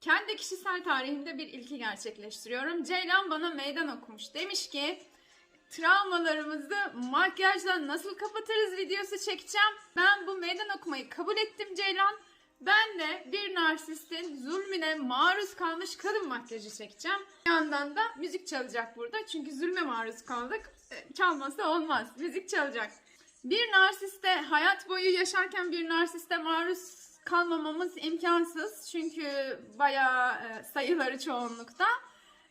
Kendi kişisel tarihimde bir ilki gerçekleştiriyorum. Ceylan bana meydan okumuş. Demiş ki travmalarımızı makyajla nasıl kapatırız videosu çekeceğim. Ben bu meydan okumayı kabul ettim Ceylan. Ben de bir narsistin zulmüne maruz kalmış kadın makyajı çekeceğim. Bir yandan da müzik çalacak burada. Çünkü zulme maruz kaldık. E, Çalmasa olmaz. Müzik çalacak. Bir narsiste hayat boyu yaşarken bir narsiste maruz kalmamamız imkansız. Çünkü bayağı e, sayıları çoğunlukta.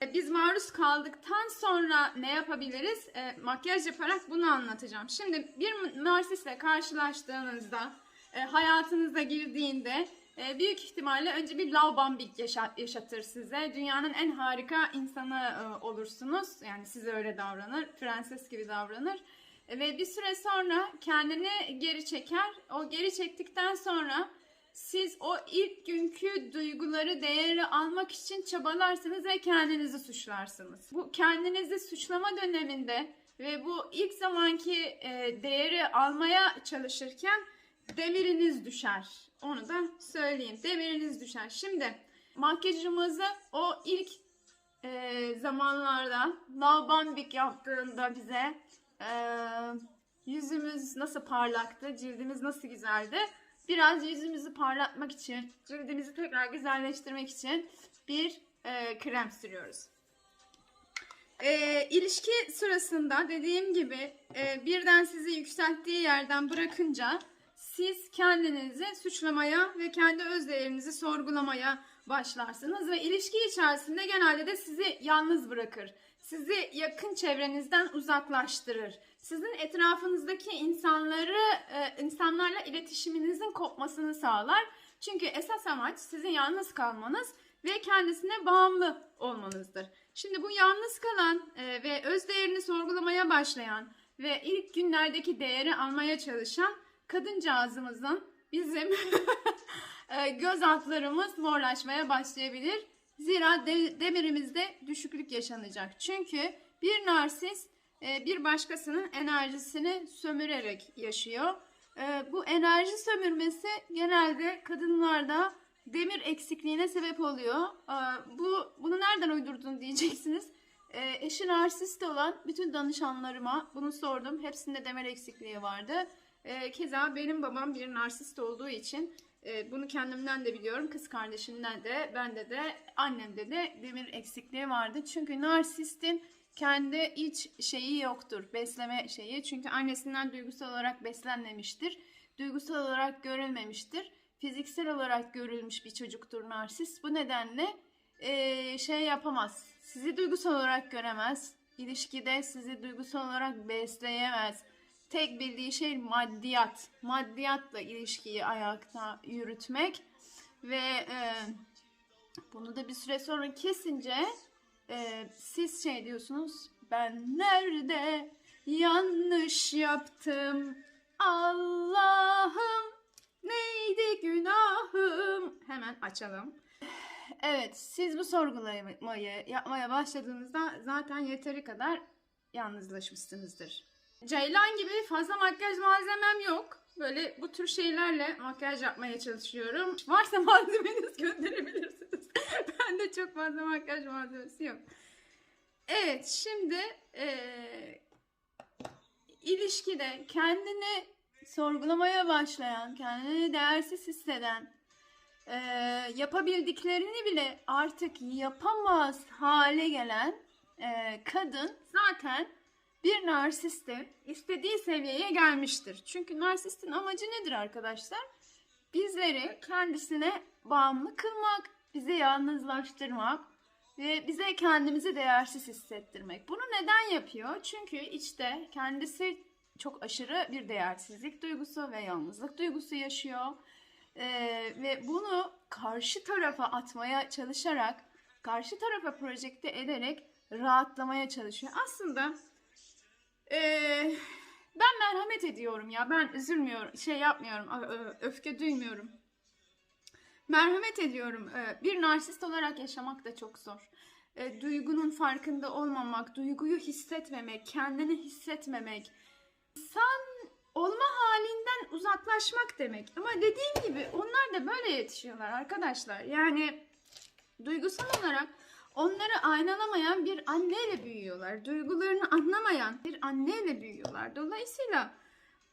E, Biz maruz kaldıktan sonra ne yapabiliriz? E, makyaj yaparak bunu anlatacağım. Şimdi bir narsistle karşılaştığınızda, e, hayatınıza girdiğinde e, büyük ihtimalle önce bir love bombing yaşa- yaşatır size. Dünyanın en harika insanı e, olursunuz. Yani size öyle davranır, prenses gibi davranır. E, Ve bir süre sonra kendini geri çeker. O geri çektikten sonra siz o ilk günkü duyguları, değeri almak için çabalarsınız ve kendinizi suçlarsınız. Bu kendinizi suçlama döneminde ve bu ilk zamanki e, değeri almaya çalışırken demiriniz düşer. Onu da söyleyeyim. Demiriniz düşer. Şimdi makyajımızı o ilk e, zamanlarda Nalbambik yaptığında bize e, yüzümüz nasıl parlaktı, cildimiz nasıl güzeldi. Biraz yüzümüzü parlatmak için, cildimizi tekrar güzelleştirmek için bir e, krem sürüyoruz. E, ilişki sırasında dediğim gibi e, birden sizi yükselttiği yerden bırakınca siz kendinizi suçlamaya ve kendi öz değerinizi sorgulamaya başlarsınız ve ilişki içerisinde genelde de sizi yalnız bırakır. Sizi yakın çevrenizden uzaklaştırır. Sizin etrafınızdaki insanları e, insanlarla iletişiminizin kopmasını sağlar. Çünkü esas amaç sizin yalnız kalmanız ve kendisine bağımlı olmanızdır. Şimdi bu yalnız kalan e, ve öz değerini sorgulamaya başlayan ve ilk günlerdeki değeri almaya çalışan kadıncağızımızın bizim göz altlarımız morlaşmaya başlayabilir. Zira de- demirimizde düşüklük yaşanacak. Çünkü bir narsis e, bir başkasının enerjisini sömürerek yaşıyor. E, Bu enerji sömürmesi genelde kadınlarda demir eksikliğine sebep oluyor. E, Bu bunu nereden uydurdun diyeceksiniz. E, Eşi narsist olan bütün danışanlarıma bunu sordum. Hepsinde demir eksikliği vardı. E, Keza benim babam bir narsist olduğu için e, bunu kendimden de biliyorum. Kız kardeşimden de, bende de, annemde de demir eksikliği vardı. Çünkü narsistin kendi iç şeyi yoktur. Besleme şeyi. Çünkü annesinden duygusal olarak beslenmemiştir. Duygusal olarak görülmemiştir. Fiziksel olarak görülmüş bir çocuktur narsist. Bu nedenle e, şey yapamaz. Sizi duygusal olarak göremez. İlişkide sizi duygusal olarak besleyemez. Tek bildiği şey maddiyat. Maddiyatla ilişkiyi ayakta yürütmek ve e, bunu da bir süre sonra kesince e, siz şey diyorsunuz. Ben nerede yanlış yaptım? Allah'ım neydi günahım? Hemen açalım. Evet, siz bu sorgulamayı yapmaya başladığınızda zaten yeteri kadar yalnızlaşmışsınızdır. Ceylan gibi fazla makyaj malzemem yok. Böyle bu tür şeylerle makyaj yapmaya çalışıyorum. Varsa malzemeniz gönderebilirsiniz. Bende çok fazla makyaj malzemesi yok. Evet, şimdi eee, ilişkide kendini sorgulamaya başlayan, kendini değersiz hisseden, eee, yapabildiklerini bile artık yapamaz hale gelen eee, kadın zaten bir narsistin istediği seviyeye gelmiştir. Çünkü narsistin amacı nedir arkadaşlar? Bizleri kendisine bağımlı kılmak, bizi yalnızlaştırmak ve bize kendimizi değersiz hissettirmek. Bunu neden yapıyor? Çünkü içte kendisi çok aşırı bir değersizlik duygusu ve yalnızlık duygusu yaşıyor. Ee, ve bunu karşı tarafa atmaya çalışarak, karşı tarafa projekte ederek rahatlamaya çalışıyor. Aslında ee, ben merhamet ediyorum ya. Ben üzülmüyorum, şey yapmıyorum, öfke duymuyorum. Merhamet ediyorum. Ee, Bir narsist olarak yaşamak da çok zor. Ee, Duygunun farkında olmamak, duyguyu hissetmemek, kendini hissetmemek, insan olma halinden uzaklaşmak demek. Ama dediğim gibi onlar da böyle yetişiyorlar arkadaşlar. Yani Duygusal olarak onları aynalamayan bir anneyle büyüyorlar. Duygularını anlamayan bir anneyle büyüyorlar. Dolayısıyla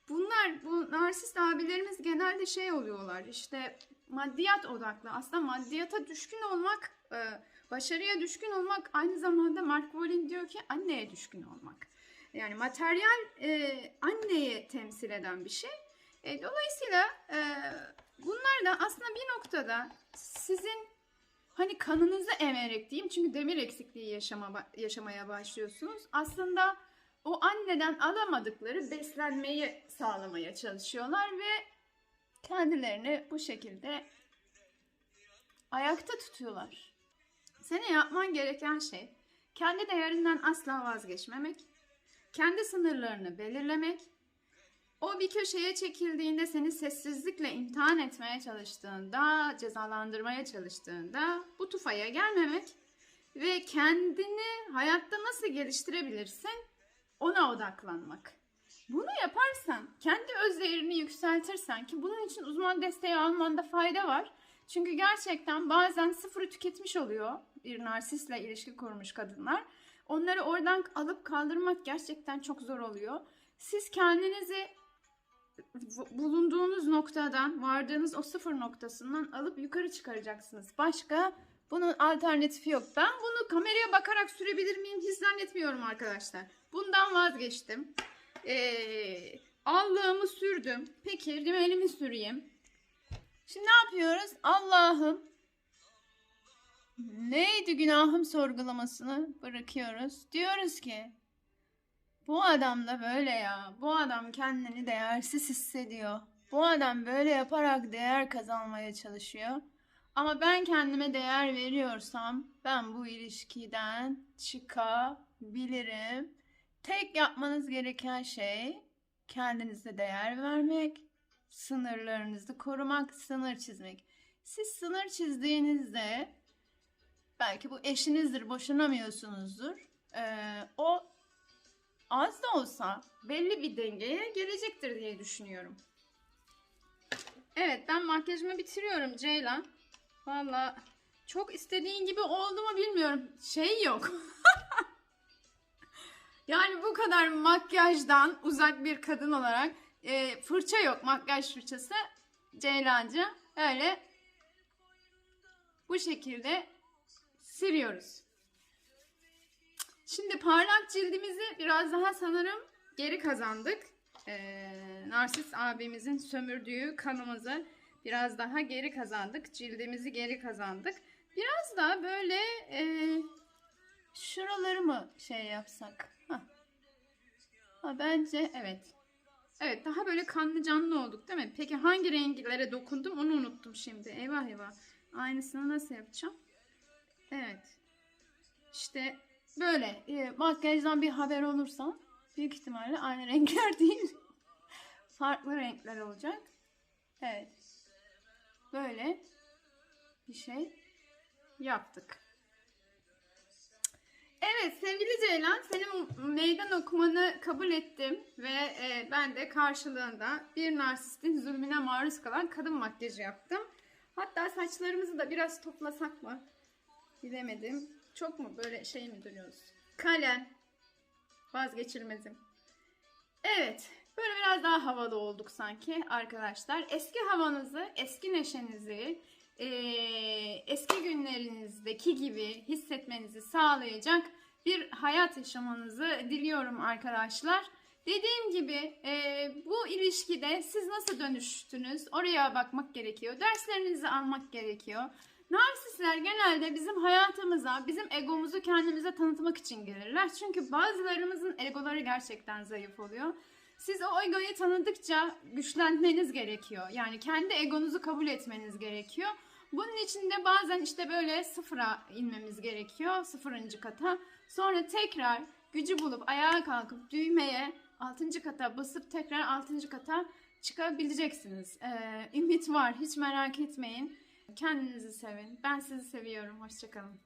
bunlar, bu narsist abilerimiz genelde şey oluyorlar. İşte maddiyat odaklı. Aslında maddiyata düşkün olmak, e, başarıya düşkün olmak aynı zamanda Mark Wallin diyor ki anneye düşkün olmak. Yani materyal e, anneye temsil eden bir şey. E, dolayısıyla bunlar da aslında bir noktada sizin hani kanınızı emerek diyeyim çünkü demir eksikliği yaşama, yaşamaya başlıyorsunuz. Aslında o anneden alamadıkları beslenmeyi sağlamaya çalışıyorlar ve kendilerini bu şekilde ayakta tutuyorlar. Senin yapman gereken şey kendi değerinden asla vazgeçmemek, kendi sınırlarını belirlemek, o bir köşeye çekildiğinde seni sessizlikle imtihan etmeye çalıştığında, cezalandırmaya çalıştığında bu tufaya gelmemek ve kendini hayatta nasıl geliştirebilirsin ona odaklanmak. Bunu yaparsan, kendi öz değerini yükseltirsen ki bunun için uzman desteği almanda fayda var. Çünkü gerçekten bazen sıfırı tüketmiş oluyor bir narsistle ilişki kurmuş kadınlar. Onları oradan alıp kaldırmak gerçekten çok zor oluyor. Siz kendinizi bulunduğunuz noktadan, vardığınız o sıfır noktasından alıp yukarı çıkaracaksınız. Başka bunun alternatifi yok. Ben bunu kameraya bakarak sürebilir miyim hiç zannetmiyorum arkadaşlar. Bundan vazgeçtim. Ee, allığımı sürdüm. Peki rimelimi süreyim. Şimdi ne yapıyoruz? Allah'ım neydi günahım sorgulamasını bırakıyoruz. Diyoruz ki bu adam da böyle ya. Bu adam kendini değersiz hissediyor. Bu adam böyle yaparak değer kazanmaya çalışıyor. Ama ben kendime değer veriyorsam ben bu ilişkiden çıkabilirim. Tek yapmanız gereken şey kendinize değer vermek, sınırlarınızı korumak, sınır çizmek. Siz sınır çizdiğinizde belki bu eşinizdir, boşanamıyorsunuzdur. Ee, o az da olsa belli bir dengeye gelecektir diye düşünüyorum. Evet ben makyajımı bitiriyorum Ceylan. Valla çok istediğin gibi oldu mu bilmiyorum. Şey yok. yani bu kadar makyajdan uzak bir kadın olarak e, fırça yok makyaj fırçası. Ceylancı öyle bu şekilde siliyoruz. Şimdi parlak cildimizi biraz daha sanırım geri kazandık. Ee, Narsis abimizin sömürdüğü kanımızı biraz daha geri kazandık. Cildimizi geri kazandık. Biraz daha böyle e, şuraları mı şey yapsak? Hah. Ha, bence evet. Evet daha böyle kanlı canlı olduk değil mi? Peki hangi renklere dokundum onu unuttum şimdi. Eyvah eyvah. Aynısını nasıl yapacağım? Evet. İşte böyle e, makyajdan bir haber olursa büyük ihtimalle aynı renkler değil. Farklı renkler olacak. Evet. Böyle bir şey yaptık. Evet sevgili Ceylan senin meydan okumanı kabul ettim ve e, ben de karşılığında bir narsistin zulmüne maruz kalan kadın makyajı yaptım. Hatta saçlarımızı da biraz toplasak mı? Bilemedim. Çok mu böyle şey mi duruyoruz? Kalem. Vazgeçilmezim. Evet. Böyle biraz daha havalı olduk sanki arkadaşlar. Eski havanızı, eski neşenizi, e, eski günlerinizdeki gibi hissetmenizi sağlayacak bir hayat yaşamanızı diliyorum arkadaşlar. Dediğim gibi e, bu ilişkide siz nasıl dönüştünüz oraya bakmak gerekiyor. Derslerinizi almak gerekiyor. Narsistler genelde bizim hayatımıza, bizim egomuzu kendimize tanıtmak için gelirler. Çünkü bazılarımızın egoları gerçekten zayıf oluyor. Siz o egoyu tanıdıkça güçlenmeniz gerekiyor. Yani kendi egonuzu kabul etmeniz gerekiyor. Bunun için de bazen işte böyle sıfıra inmemiz gerekiyor. Sıfırıncı kata. Sonra tekrar gücü bulup ayağa kalkıp düğmeye altıncı kata basıp tekrar altıncı kata çıkabileceksiniz. Ee, ümit var hiç merak etmeyin. Kendinizi sevin. Ben sizi seviyorum. Hoşçakalın.